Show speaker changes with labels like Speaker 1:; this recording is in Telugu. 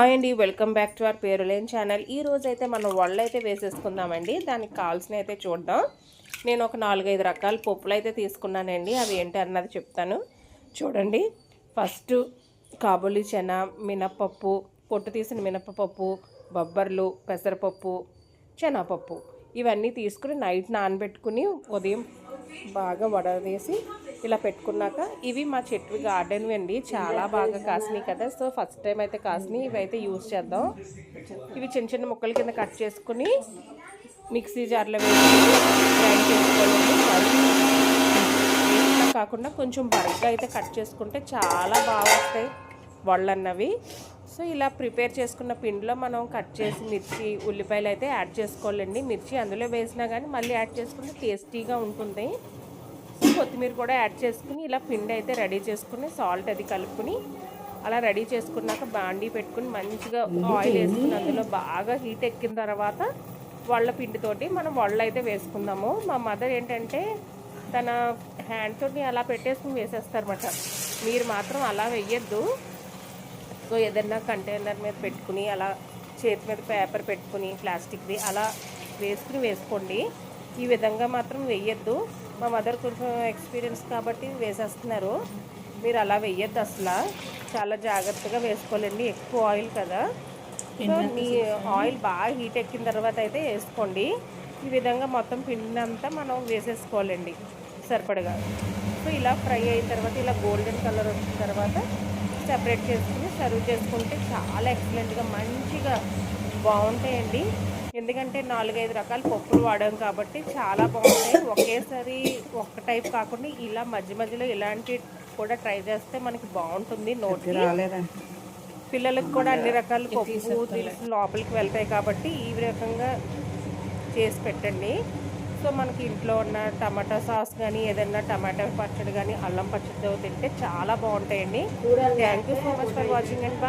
Speaker 1: హాయ్ అండి వెల్కమ్ బ్యాక్ టు అవర్ పేరులేని ఛానల్. ఈ రోజైతే మనం వళ్ళు అయితే వేసేసుకుందామండి. దానికి కావాల్సిన అయితే చూద్దాం. నేను ఒక నాలుగైదు రకాల పప్పులు అయితే తీసుకున్నానండి. అవి ఏంటి అన్నది చెప్తాను. చూడండి. ఫస్ట్ కాబూలి చెన మినప్పప్పు పొట్టు తీసిన మినప్పప్పు బొబ్బర్లు పెసరపప్పు శనగపప్పు ఇవన్నీ తీసుకుని నైట్ నానబెట్టుకుని ఉదయం బాగా వడవేసి ఇలా పెట్టుకున్నాక ఇవి మా చెట్టు గార్డెన్ అండి. చాలా బాగా కాసినాయి కదా. సో ఫస్ట్ టైం అయితే కాసినాయి. ఇవి అయితే యూజ్ చేద్దాం. ఇవి చిన్న చిన్న ముక్కల కింద కట్ చేసుకుని మిక్సీ జార్లో వేసి గ్రైండ్ చేసుకోవాలి. కాకుండా కొంచెం బరగ్గా అయితే కట్ చేసుకుంటే చాలా బాగా వస్తాయి వాళ్ళు అన్నవి సో ఇలా ప్రిపేర్ చేసుకున్న పిండిలో మనం కట్ చేసి మిర్చి ఉల్లిపాయలు అయితే యాడ్ చేసుకోవాలండి. మిర్చి అందులో వేసినా కానీ మళ్ళీ యాడ్ చేసుకుంటే టేస్టీగా ఉంటుంది కొత్తిమీర కూడా యాడ్ చేసుకుని ఇలా పిండి అయితే రెడీ చేసుకుని సాల్ట్ అది కలుపుకుని అలా రెడీ చేసుకున్నాక బాండీ పెట్టుకుని మంచిగా ఆయిల్ వేసుకుని అందులో బాగా హీట్ ఎక్కిన తర్వాత వాళ్ళ పిండితోటి మనం వళ్ళు అయితే వేసుకుందాము. మా మదర్ ఏంటంటే తన హ్యాండ్తోని అలా పెట్టేసుకుని వేసేస్తారన్నమాట. మీరు మాత్రం అలా వేయద్దు. సో ఏదైనా కంటైనర్ మీద పెట్టుకుని అలా చేతి మీద పేపర్ పెట్టుకుని ప్లాస్టిక్ది అలా వేసుకుని వేసుకోండి. ఈ విధంగా మాత్రం వేయద్దు. మా మదర్ కొంచెం ఎక్స్పీరియన్స్ కాబట్టి వేసేస్తున్నారు. మీరు అలా వెయ్యొద్దు అసలు. చాలా జాగ్రత్తగా వేసుకోవాలండి. ఎక్కువ ఆయిల్ కదా. సో మీ ఆయిల్ బాగా హీట్ ఎక్కిన తర్వాత అయితే వేసుకోండి. ఈ విధంగా మొత్తం పిండి అంతా మనం వేసేసుకోవాలండి సరిపడగా. సో ఇలా ఫ్రై అయిన తర్వాత ఇలా గోల్డెన్ కలర్ వచ్చిన తర్వాత సెపరేట్ చేసుకుని సర్వ్ చేసుకుంటే చాలా ఎక్సలెంట్గా మంచిగా బాగుంటాయండి. ఎందుకంటే నాలుగైదు రకాల పప్పులు వాడాం కాబట్టి చాలా బాగుంటాయి ఒకేసారి ఒక్క టైప్ కాకుండా ఇలా మధ్య మధ్యలో ఇలాంటి కూడా ట్రై చేస్తే మనకి బాగుంటుంది నోటి పిల్లలకు కూడా అన్ని రకాల పప్పు లోపలికి వెళ్తాయి కాబట్టి ఈ రకంగా చేసి పెట్టండి. సో మనకి ఇంట్లో ఉన్న టమాటా సాస్ కానీ ఏదైనా టమాటా పచ్చడి కానీ అల్లం పచ్చడితో తింటే చాలా బాగుంటాయండి. Thank you so much for watching and bye